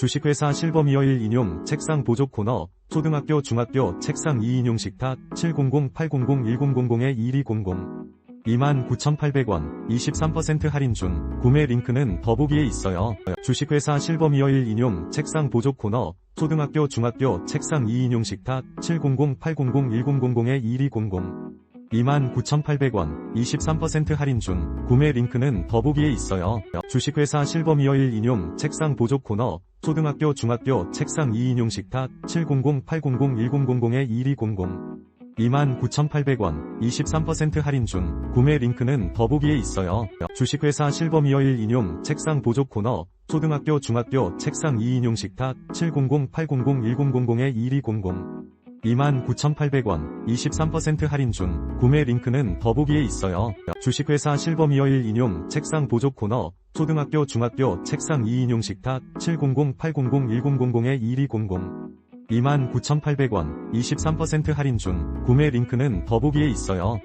주식회사 실버미어일 인용 책상 보조 코너 초등학교 중학교 책상 2인용 식탁 700-800-1000-1200 29,800원 23% 할인 중 구매 링크는 더보기에 있어요. 주식회사 실버미어일 인용 책상 보조 코너 초등학교 중학교 책상 2인용 식탁 700-800-1000-1200 29,800원 23% 할인 중 구매 링크는 더보기에 있어요. 주식회사 실버미어일 인용 책상 보조 코너 초등학교 중학교 책상 2인용 식탁 700-800-1000-1200 29,800원 23% 할인 중 구매 링크는 더보기에 있어요. 주식회사 실버미어일 인용 책상 보조 코너 초등학교 중학교 책상 2인용 식탁 700-800-1000-1200 29,800원 23% 할인 중 구매 링크는 더보기에 있어요. 주식회사 실버미어일 인용 책상 보조 코너 초등학교 중학교 책상 2인용 식탁 700-800-1000-1200 29,800원 23% 할인 중 구매 링크는 더보기에 있어요.